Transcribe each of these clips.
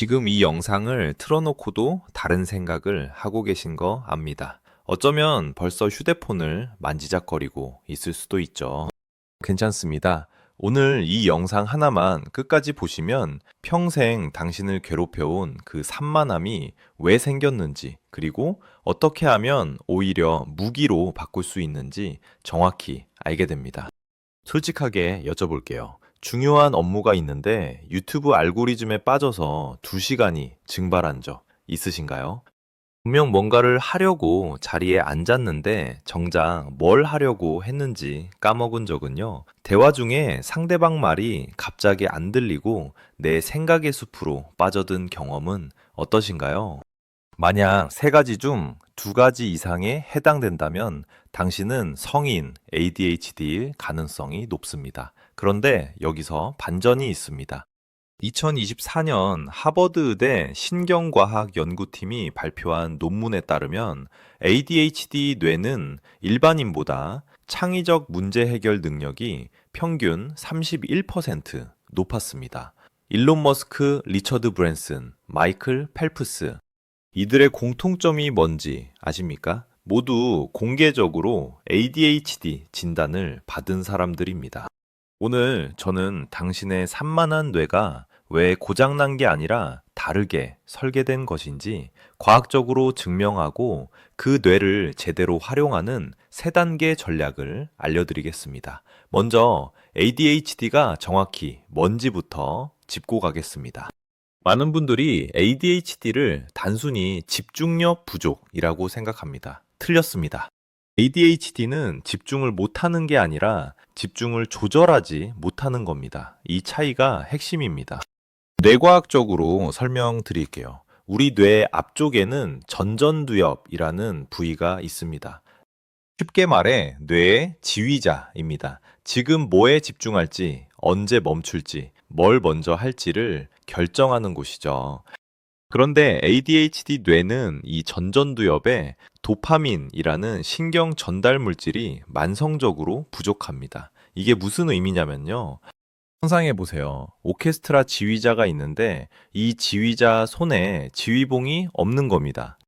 지금 이 영상을 틀어놓고도 다른 생각을 하고 계신 거 압니다. 어쩌면 벌써 휴대폰을 만지작거리고 있을 수도 있죠. 괜찮습니다. 오늘 이 영상 하나만 끝까지 보시면 평생 당신을 괴롭혀온 그 산만함이 왜 생겼는지, 그리고 어떻게 하면 오히려 무기로 바꿀 수 있는지 정확히 알게 됩니다. 솔직하게 여쭤볼게요. 중요한 업무가 있는데 유튜브 알고리즘에 빠져서 2시간이 증발한 적 있으신가요? 분명 뭔가를 하려고 자리에 앉았는데 정작 뭘 하려고 했는지 까먹은 적은요. 대화 중에 상대방 말이 갑자기 안 들리고 내 생각의 숲으로 빠져든 경험은 어떠신가요? 만약 세 가지 중 두 가지 이상에 해당된다면 당신은 성인 ADHD일 가능성이 높습니다. 그런데 여기서 반전이 있습니다. 2024년 하버드 의대 신경과학 연구팀이 발표한 논문에 따르면 ADHD 뇌는 일반인보다 창의적 문제 해결 능력이 평균 31% 높았습니다. 일론 머스크, 리처드 브랜슨, 마이클 펠프스. 이들의 공통점이 뭔지 아십니까? 모두 공개적으로 ADHD 진단을 받은 사람들입니다. 오늘 저는 당신의 산만한 뇌가 왜 고장난 게 아니라 다르게 설계된 것인지 과학적으로 증명하고 그 뇌를 제대로 활용하는 세 단계 전략을 알려드리겠습니다. 먼저 ADHD가 정확히 뭔지부터 짚고 가겠습니다. 많은 분들이 ADHD를 단순히 집중력 부족이라고 생각합니다. 틀렸습니다. ADHD는 집중을 못하는 게 아니라 집중을 조절하지 못하는 겁니다. 이 차이가 핵심입니다. 뇌과학적으로 설명드릴게요. 우리 뇌 앞쪽에는 전전두엽이라는 부위가 있습니다. 쉽게 말해 뇌의 지휘자입니다. 지금 뭐에 집중할지, 언제 멈출지, 뭘 먼저 할지를 결정하는 곳이죠. 그런데 ADHD 뇌는 이 전전두엽에 도파민이라는 신경 전달 물질이 만성적으로 부족합니다. 이게 무슨 의미냐면요. 상상해 보세요. 오케스트라 지휘자가 있는데 이 지휘자 손에 지휘봉이 없는 겁니다.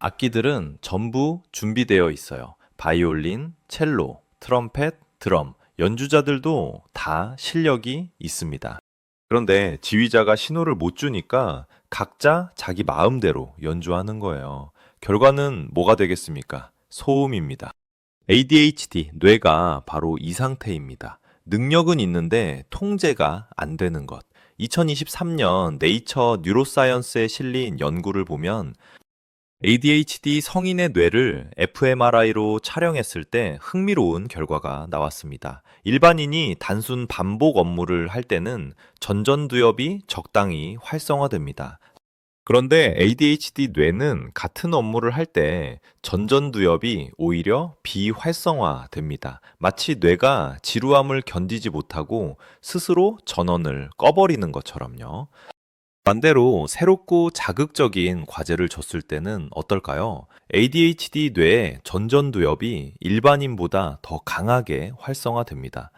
악기들은 전부 준비되어 있어요. 바이올린, 첼로, 트럼펫, 드럼, 연주자들도 다 실력이 있습니다. 그런데 지휘자가 신호를 못 주니까 각자 자기 마음대로 연주하는 거예요. 결과는 뭐가 되겠습니까? 소음입니다. ADHD, 뇌가 바로 이 상태입니다. 능력은 있는데 통제가 안 되는 것. 2023년 네이처 뉴로사이언스에 실린 연구를 보면 ADHD 성인의 뇌를 fMRI로 촬영했을 때 흥미로운 결과가 나왔습니다. 일반인이 단순 반복 업무를 할 때는 전전두엽이 적당히 활성화됩니다. 그런데 ADHD 뇌는 같은 업무를 할 때 전전두엽이 오히려 비활성화됩니다. 마치 뇌가 지루함을 견디지 못하고 스스로 전원을 꺼버리는 것처럼요. 반대로 새롭고 자극적인 과제를 줬을 때는 어떨까요? ADHD 뇌의 전전두엽이 일반인보다 더 강하게 활성화됩니다.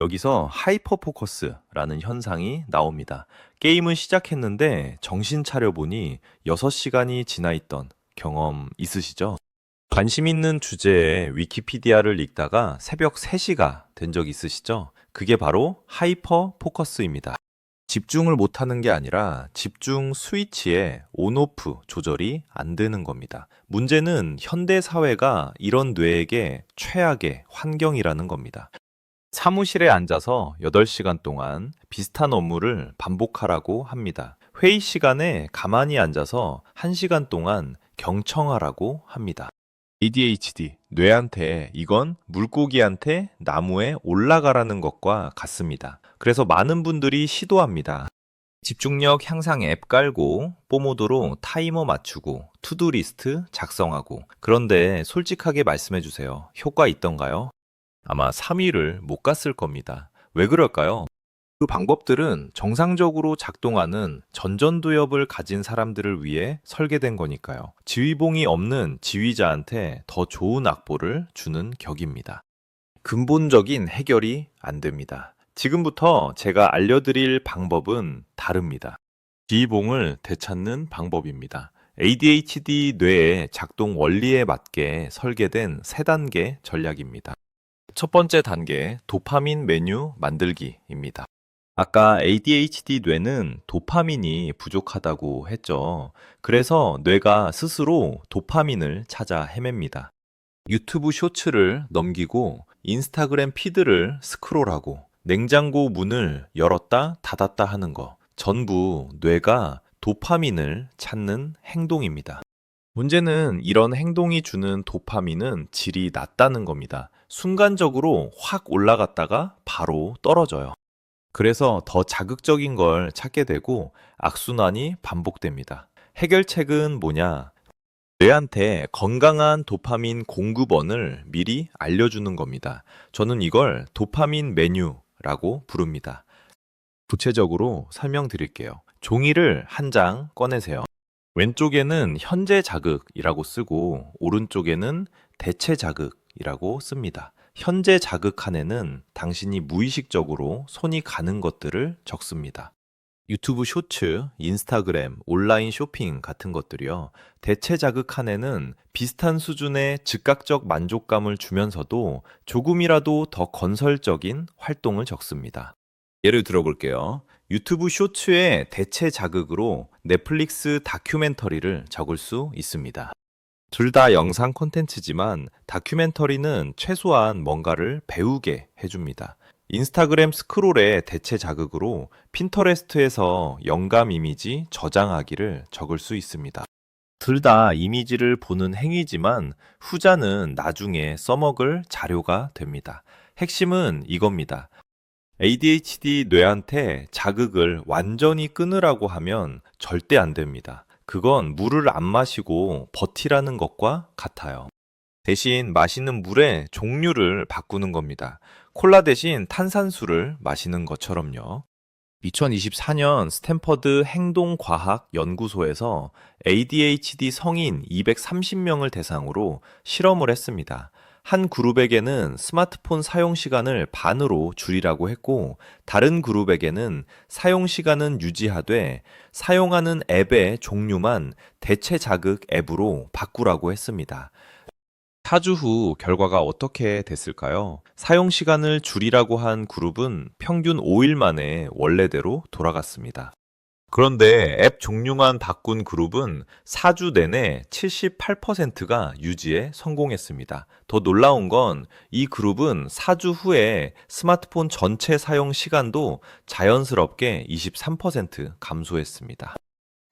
여기서 하이퍼 포커스라는 현상이 나옵니다. 게임은 시작했는데 정신 차려보니 6시간이 지나 있던 경험 있으시죠? 관심 있는 주제에 위키피디아를 읽다가 새벽 3시가 된 적 있으시죠? 그게 바로 하이퍼 포커스입니다. 집중을 못하는 게 아니라 집중 스위치의 온오프 조절이 안 되는 겁니다. 문제는 현대 사회가 이런 뇌에게 최악의 환경이라는 겁니다. 사무실에 앉아서 8시간 동안 비슷한 업무를 반복하라고 합니다. 회의 시간에 가만히 앉아서 1시간 동안 경청하라고 합니다. ADHD, 뇌한테 이건 물고기한테 나무에 올라가라는 것과 같습니다. 그래서 많은 분들이 시도합니다. 집중력 향상 앱 깔고 뽀모도로 타이머 맞추고 투두 리스트 작성하고 그런데 솔직하게 말씀해 주세요. 효과 있던가요? 아마 3일을 못 갔을 겁니다. 왜 그럴까요? 그 방법들은 정상적으로 작동하는 전전두엽을 가진 사람들을 위해 설계된 거니까요. 지휘봉이 없는 지휘자한테 더 좋은 악보를 주는 격입니다. 근본적인 해결이 안 됩니다. 지금부터 제가 알려드릴 방법은 다릅니다. 지휘봉을 되찾는 방법입니다. ADHD 뇌의 작동 원리에 맞게 설계된 세 단계 전략입니다. 첫 번째 단계, 도파민 메뉴 만들기입니다. 아까 ADHD 뇌는 도파민이 부족하다고 했죠. 그래서 뇌가 스스로 도파민을 찾아 헤맵니다. 유튜브 쇼츠를 넘기고 인스타그램 피드를 스크롤하고 냉장고 문을 열었다 닫았다 하는 거 전부 뇌가 도파민을 찾는 행동입니다. 문제는 이런 행동이 주는 도파민은 질이 낮다는 겁니다. 순간적으로 확 올라갔다가 바로 떨어져요. 그래서 더 자극적인 걸 찾게 되고 악순환이 반복됩니다. 해결책은 뭐냐? 뇌한테 건강한 도파민 공급원을 미리 알려주는 겁니다. 저는 이걸 도파민 메뉴 라고 부릅니다. 구체적으로 설명드릴게요. 종이를 한 장 꺼내세요. 왼쪽에는 현재 자극이라고 쓰고 오른쪽에는 대체 자극이라고 씁니다. 현재 자극 칸에는 당신이 무의식적으로 손이 가는 것들을 적습니다. 유튜브 쇼츠, 인스타그램, 온라인 쇼핑 같은 것들이요. 대체 자극 칸에는 비슷한 수준의 즉각적 만족감을 주면서도 조금이라도 더 건설적인 활동을 적습니다. 예를 들어 볼게요. 유튜브 쇼츠의 대체 자극으로 넷플릭스 다큐멘터리를 적을 수 있습니다. 둘 다 영상 콘텐츠지만 다큐멘터리는 최소한 뭔가를 배우게 해줍니다. 인스타그램 스크롤의 대체 자극으로 핀터레스트에서 영감 이미지 저장하기를 적을 수 있습니다. 둘 다 이미지를 보는 행위지만 후자는 나중에 써먹을 자료가 됩니다. 핵심은 이겁니다. ADHD 뇌한테 자극을 완전히 끊으라고 하면 절대 안 됩니다. 그건 물을 안 마시고 버티라는 것과 같아요. 대신 마시는 물의 종류를 바꾸는 겁니다. 콜라 대신 탄산수를 마시는 것처럼요. 2024년 스탠퍼드 행동과학 연구소에서 ADHD 성인 230명을 대상으로 실험을 했습니다. 한 그룹에게는 스마트폰 사용 시간을 반으로 줄이라고 했고, 다른 그룹에게는 사용 시간은 유지하되 사용하는 앱의 종류만 대체 자극 앱으로 바꾸라고 했습니다. 4주 후 결과가 어떻게 됐을까요? 사용 시간을 줄이라고 한 그룹은 평균 5일 만에 원래대로 돌아갔습니다. 그런데 앱 종류만 바꾼 그룹은 4주 내내 78%가 유지에 성공했습니다. 더 놀라운 건 이 그룹은 4주 후에 스마트폰 전체 사용 시간도 자연스럽게 23% 감소했습니다.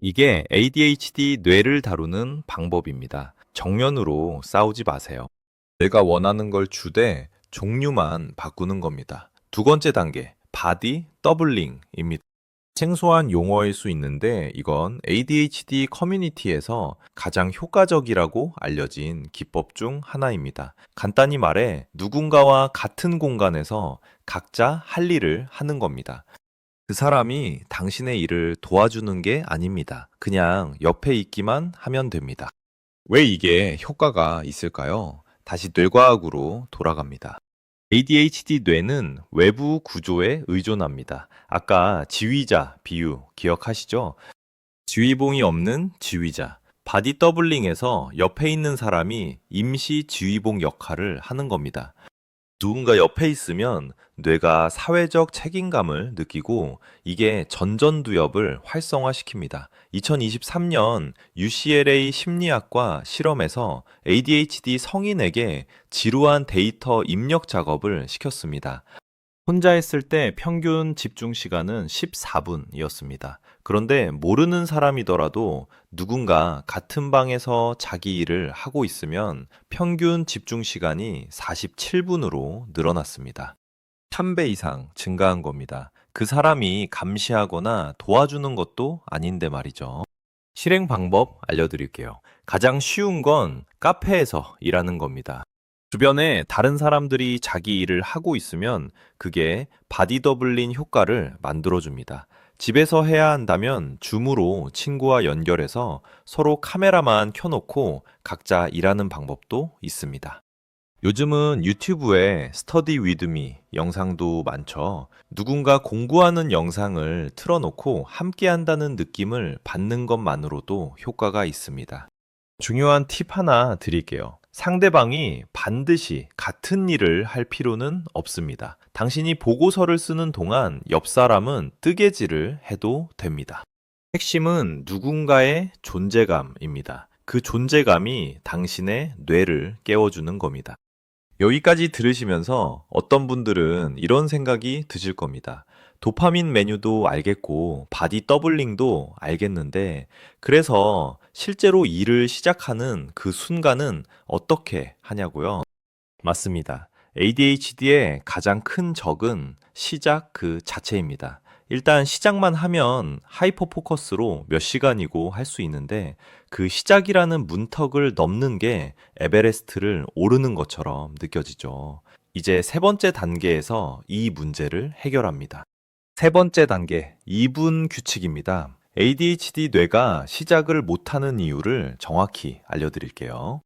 이게 ADHD 뇌를 다루는 방법입니다. 정면으로 싸우지 마세요. 내가 원하는 걸 주되 종류만 바꾸는 겁니다. 두 번째 단계, 바디 더블링입니다. 생소한 용어일 수 있는데 이건 ADHD 커뮤니티에서 가장 효과적이라고 알려진 기법 중 하나입니다. 간단히 말해 누군가와 같은 공간에서 각자 할 일을 하는 겁니다. 그 사람이 당신의 일을 도와주는 게 아닙니다. 그냥 옆에 있기만 하면 됩니다. 왜 이게 효과가 있을까요? 다시 뇌과학으로 돌아갑니다. ADHD 뇌는 외부 구조에 의존합니다. 아까 지휘자 비유 기억하시죠? 지휘봉이 없는 지휘자. 바디 더블링에서 옆에 있는 사람이 임시 지휘봉 역할을 하는 겁니다. 누군가 옆에 있으면 뇌가 사회적 책임감을 느끼고 이게 전전두엽을 활성화시킵니다. 2023년 UCLA 심리학과 실험에서 ADHD 성인에게 지루한 데이터 입력 작업을 시켰습니다. 혼자 했을 때 평균 집중 시간은 14분이었습니다. 그런데 모르는 사람이더라도 누군가 같은 방에서 자기 일을 하고 있으면 평균 집중 시간이 47분으로 늘어났습니다. 3배 이상 증가한 겁니다. 그 사람이 감시하거나 도와주는 것도 아닌데 말이죠. 실행 방법 알려드릴게요. 가장 쉬운 건 카페에서 일하는 겁니다. 주변에 다른 사람들이 자기 일을 하고 있으면 그게 바디 더블린 효과를 만들어줍니다. 집에서 해야 한다면 줌으로 친구와 연결해서 서로 카메라만 켜놓고 각자 일하는 방법도 있습니다. 요즘은 유튜브에 스터디 위드미 영상도 많죠. 누군가 공부하는 영상을 틀어놓고 함께 한다는 느낌을 받는 것만으로도 효과가 있습니다. 중요한 팁 하나 드릴게요. 상대방이 반드시 같은 일을 할 필요는 없습니다. 당신이 보고서를 쓰는 동안 옆 사람은 뜨개질을 해도 됩니다. 핵심은 누군가의 존재감입니다. 그 존재감이 당신의 뇌를 깨워주는 겁니다. 여기까지 들으시면서 어떤 분들은 이런 생각이 드실 겁니다. 도파민 메뉴도 알겠고, 바디 더블링도 알겠는데, 그래서 실제로 일을 시작하는 그 순간은 어떻게 하냐고요? 맞습니다. ADHD의 가장 큰 적은 시작 그 자체입니다. 일단 시작만 하면 하이퍼 포커스로 몇 시간이고 할 수 있는데 그 시작이라는 문턱을 넘는 게 에베레스트를 오르는 것처럼 느껴지죠. 이제 세 번째 단계에서 이 문제를 해결합니다. 세 번째 단계, 2분 규칙입니다. ADHD 뇌가 시작을 못하는 이유를 정확히 알려드릴게요.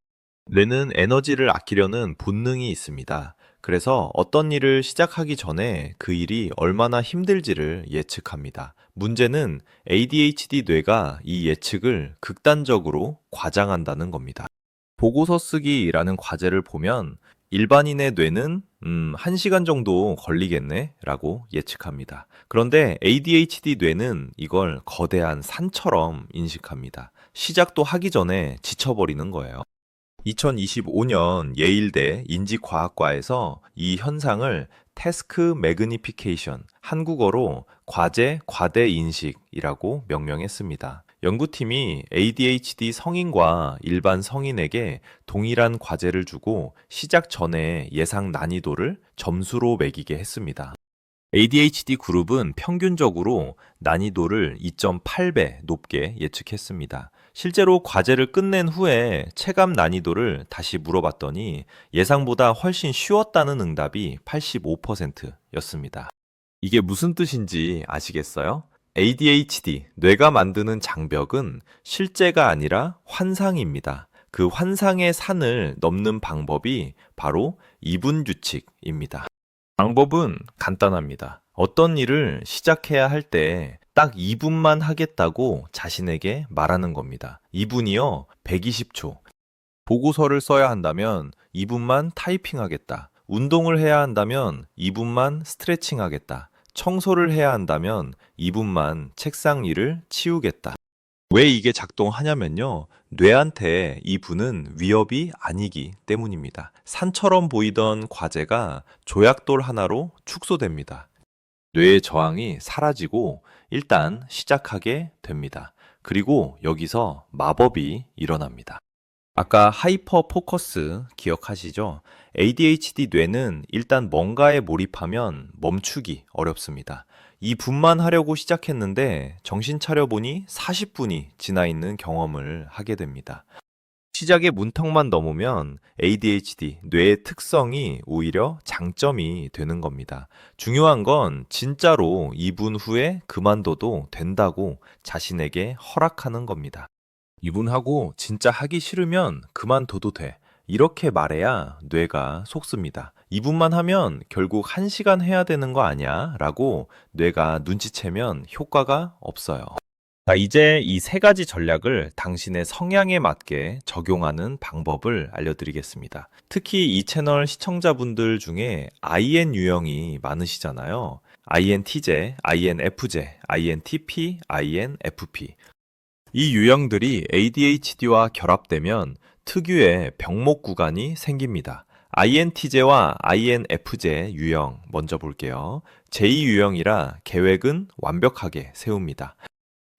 뇌는 에너지를 아끼려는 본능이 있습니다. 그래서 어떤 일을 시작하기 전에 그 일이 얼마나 힘들지를 예측합니다. 문제는 ADHD 뇌가 이 예측을 극단적으로 과장한다는 겁니다. 보고서 쓰기라는 과제를 보면 일반인의 뇌는 음, 1시간 정도 걸리겠네 라고 예측합니다. 그런데 ADHD 뇌는 이걸 거대한 산처럼 인식합니다. 시작도 하기 전에 지쳐버리는 거예요. 2025년 예일대 인지과학과에서 이 현상을 태스크 매그니피케이션, 한국어로 과제 과대 인식이라고 명명했습니다. 연구팀이 ADHD 성인과 일반 성인에게 동일한 과제를 주고 시작 전에 예상 난이도를 점수로 매기게 했습니다. ADHD 그룹은 평균적으로 난이도를 2.8배 높게 예측했습니다. 실제로 과제를 끝낸 후에 체감 난이도를 다시 물어봤더니 예상보다 훨씬 쉬웠다는 응답이 85%였습니다. 이게 무슨 뜻인지 아시겠어요? ADHD, 뇌가 만드는 장벽은 실제가 아니라 환상입니다. 그 환상의 산을 넘는 방법이 바로 이분 규칙입니다. 방법은 간단합니다. 어떤 일을 시작해야 할 때 딱 2분만 하겠다고 자신에게 말하는 겁니다. 2분이요, 120초. 보고서를 써야 한다면 2분만 타이핑하겠다. 운동을 해야 한다면 2분만 스트레칭 하겠다. 청소를 해야 한다면 2분만 책상 일을 치우겠다. 왜 이게 작동하냐면요. 뇌한테 이 분은 위협이 아니기 때문입니다. 산처럼 보이던 과제가 조약돌 하나로 축소됩니다. 뇌의 저항이 사라지고 일단 시작하게 됩니다. 그리고 여기서 마법이 일어납니다. 아까 하이퍼 포커스 기억하시죠? ADHD 뇌는 일단 뭔가에 몰입하면 멈추기 어렵습니다. 이 분만 하려고 시작했는데 정신 차려보니 40분이 지나 있는 경험을 하게 됩니다. 시작의 문턱만 넘으면 ADHD, 뇌의 특성이 오히려 장점이 되는 겁니다. 중요한 건 진짜로 2분 후에 그만둬도 된다고 자신에게 허락하는 겁니다. 2분 하고 진짜 하기 싫으면 그만둬도 돼. 이렇게 말해야 뇌가 속습니다. 2분만 하면 결국 1시간 해야 되는 거 아니야? 라고 뇌가 눈치채면 효과가 없어요. 자, 이제 이 세 가지 전략을 당신의 성향에 맞게 적용하는 방법을 알려드리겠습니다. 특히 이 채널 시청자분들 중에 IN 유형이 많으시잖아요. INTJ, INFJ, INTP, INFP. 이 유형들이 ADHD와 결합되면 특유의 병목 구간이 생깁니다. INTJ와 INFJ 유형 먼저 볼게요. 제2 유형이라 계획은 완벽하게 세웁니다.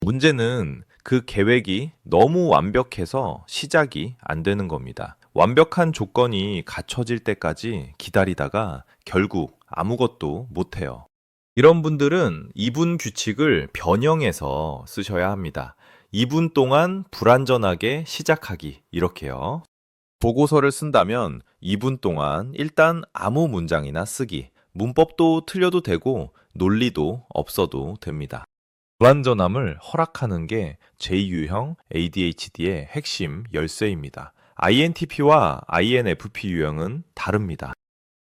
문제는 그 계획이 너무 완벽해서 시작이 안 되는 겁니다. 완벽한 조건이 갖춰질 때까지 기다리다가 결국 아무것도 못해요. 이런 분들은 2분 규칙을 변형해서 쓰셔야 합니다. 2분 동안 불완전하게 시작하기. 이렇게요. 보고서를 쓴다면 2분 동안 일단 아무 문장이나 쓰기. 문법도 틀려도 되고 논리도 없어도 됩니다. 불완전함을 허락하는 게 제2유형 ADHD의 핵심 열쇠입니다. INTP와 INFP 유형은 다릅니다.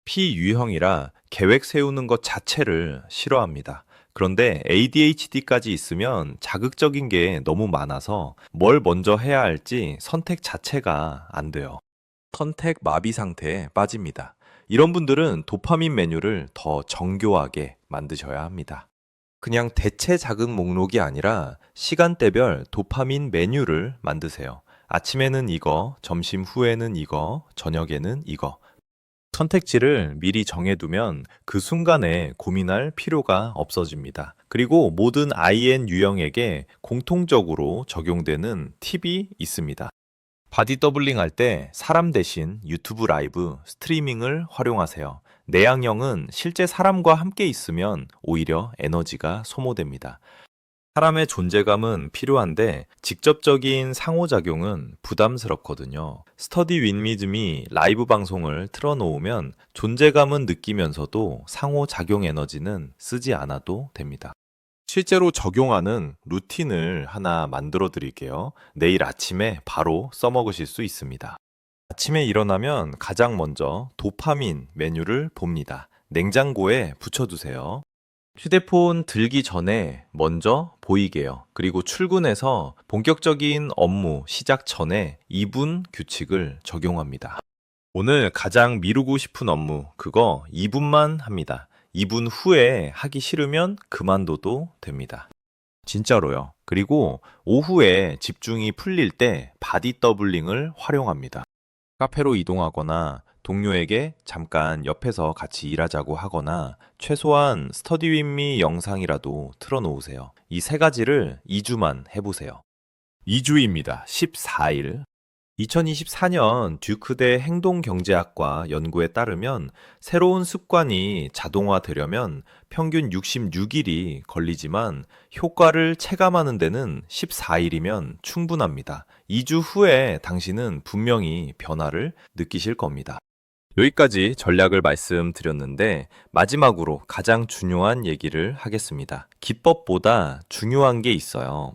P 유형이라 계획 세우는 것 자체를 싫어합니다. 그런데 ADHD까지 있으면 자극적인 게 너무 많아서 뭘 먼저 해야 할지 선택 자체가 안 돼요. 선택 마비 상태에 빠집니다. 이런 분들은 도파민 메뉴를 더 정교하게 만드셔야 합니다. 그냥 대체 자극 목록이 아니라 시간대별 도파민 메뉴를 만드세요. 아침에는 이거, 점심 후에는 이거, 저녁에는 이거. 선택지를 미리 정해두면 그 순간에 고민할 필요가 없어집니다. 그리고 모든 IN 유형에게 공통적으로 적용되는 팁이 있습니다. 바디 더블링 할 때 사람 대신 유튜브 라이브, 스트리밍을 활용하세요. 내향형은 실제 사람과 함께 있으면 오히려 에너지가 소모됩니다. 사람의 존재감은 필요한데 직접적인 상호작용은 부담스럽거든요. 스터디 윈미즘이 라이브 방송을 틀어놓으면 존재감은 느끼면서도 상호작용 에너지는 쓰지 않아도 됩니다. 실제로 적용하는 루틴을 하나 만들어 드릴게요. 내일 아침에 바로 써먹으실 수 있습니다. 아침에 일어나면 가장 먼저 도파민 메뉴를 봅니다. 냉장고에 붙여두세요. 휴대폰 들기 전에 먼저 보이게요. 그리고 출근해서 본격적인 업무 시작 전에 2분 규칙을 적용합니다. 오늘 가장 미루고 싶은 업무, 그거 2분만 합니다. 2분 후에 하기 싫으면 그만둬도 됩니다. 진짜로요. 그리고 오후에 집중이 풀릴 때 바디 더블링을 활용합니다. 카페로 이동하거나 동료에게 잠깐 옆에서 같이 일하자고 하거나 최소한 스터디 윈미 영상이라도 틀어놓으세요. 이 세 가지를 2주만 해보세요. 2주입니다. 14일. 2024년 듀크대 행동경제학과 연구에 따르면 새로운 습관이 자동화되려면 평균 66일이 걸리지만 효과를 체감하는 데는 14일이면 충분합니다. 2주 후에 당신은 분명히 변화를 느끼실 겁니다. 여기까지 전략을 말씀드렸는데 마지막으로 가장 중요한 얘기를 하겠습니다. 기법보다 중요한 게 있어요.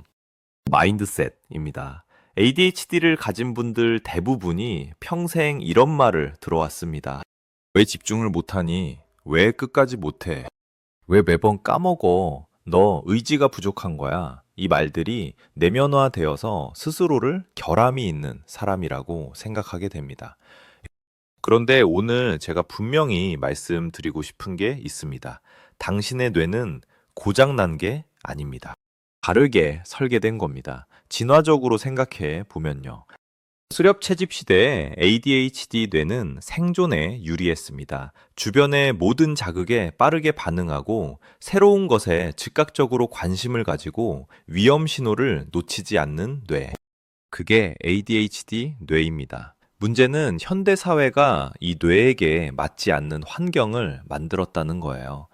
마인드셋입니다. ADHD를 가진 분들 대부분이 평생 이런 말을 들어왔습니다. 왜 집중을 못하니? 왜 끝까지 못해? 왜 매번 까먹어? 너 의지가 부족한 거야. 이 말들이 내면화되어서 스스로를 결함이 있는 사람이라고 생각하게 됩니다. 그런데 오늘 제가 분명히 말씀드리고 싶은 게 있습니다. 당신의 뇌는 고장난 게 아닙니다. 다르게 설계된 겁니다. 진화적으로 생각해 보면요. 수렵 채집 시대에 ADHD 뇌는 생존에 유리했습니다. 주변의 모든 자극에 빠르게 반응하고 새로운 것에 즉각적으로 관심을 가지고 위험 신호를 놓치지 않는 뇌. 그게 ADHD 뇌입니다. 문제는 현대 사회가 이 뇌에게 맞지 않는 환경을 만들었다는 거예요.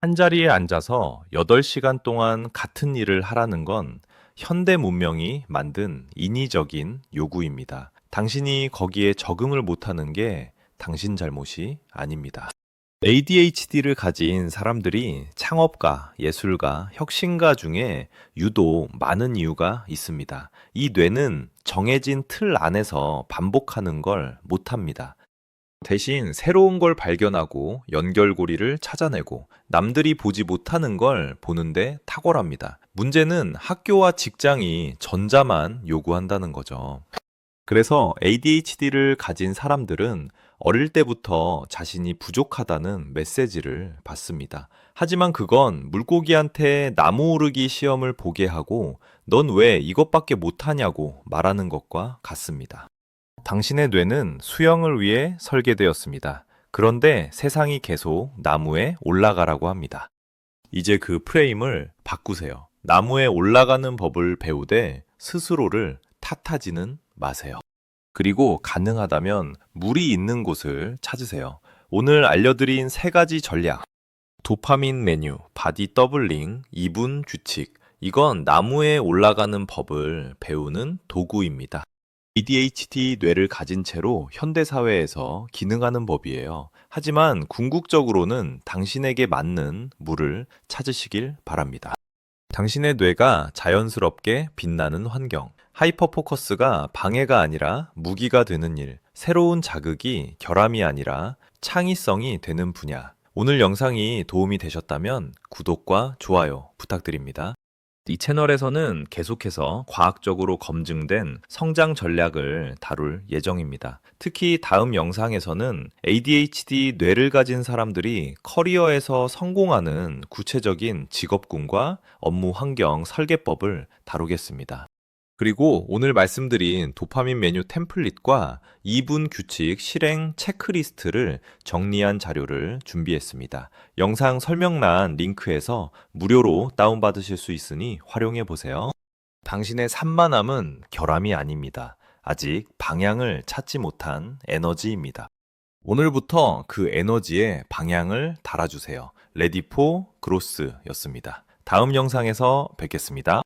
한 자리에 앉아서 8시간 동안 같은 일을 하라는 건 현대 문명이 만든 인위적인 요구입니다. 당신이 거기에 적응을 못하는 게 당신 잘못이 아닙니다. ADHD를 가진 사람들이 창업가, 예술가, 혁신가 중에 유독 많은 이유가 있습니다. 이 뇌는 정해진 틀 안에서 반복하는 걸 못합니다. 대신 새로운 걸 발견하고 연결고리를 찾아내고 남들이 보지 못하는 걸 보는데 탁월합니다. 문제는 학교와 직장이 전자만 요구한다는 거죠. 그래서 ADHD를 가진 사람들은 어릴 때부터 자신이 부족하다는 메시지를 받습니다. 하지만 그건 물고기한테 나무 오르기 시험을 보게 하고 넌 왜 이것밖에 못하냐고 말하는 것과 같습니다. 당신의 뇌는 수영을 위해 설계되었습니다. 그런데 세상이 계속 나무에 올라가라고 합니다. 이제 그 프레임을 바꾸세요. 나무에 올라가는 법을 배우되 스스로를 탓하지는 마세요. 그리고 가능하다면 물이 있는 곳을 찾으세요. 오늘 알려드린 세 가지 전략. 도파민 메뉴, 바디 더블링, 2분 규칙. 이건 나무에 올라가는 법을 배우는 도구입니다. ADHD 뇌를 가진 채로 현대사회에서 기능하는 법이에요. 하지만 궁극적으로는 당신에게 맞는 물을 찾으시길 바랍니다. 당신의 뇌가 자연스럽게 빛나는 환경. 하이퍼 포커스가 방해가 아니라 무기가 되는 일. 새로운 자극이 결함이 아니라 창의성이 되는 분야. 오늘 영상이 도움이 되셨다면 구독과 좋아요 부탁드립니다. 이 채널에서는 계속해서 과학적으로 검증된 성장 전략을 다룰 예정입니다. 특히 다음 영상에서는 ADHD 뇌를 가진 사람들이 커리어에서 성공하는 구체적인 직업군과 업무 환경 설계법을 다루겠습니다. 그리고 오늘 말씀드린 도파민 메뉴 템플릿과 2분 규칙 실행 체크리스트를 정리한 자료를 준비했습니다. 영상 설명란 링크에서 무료로 다운받으실 수 있으니 활용해 보세요. 당신의 산만함은 결함이 아닙니다. 아직 방향을 찾지 못한 에너지입니다. 오늘부터 그 에너지에 방향을 달아주세요. 레디 포 그로스였습니다. 다음 영상에서 뵙겠습니다.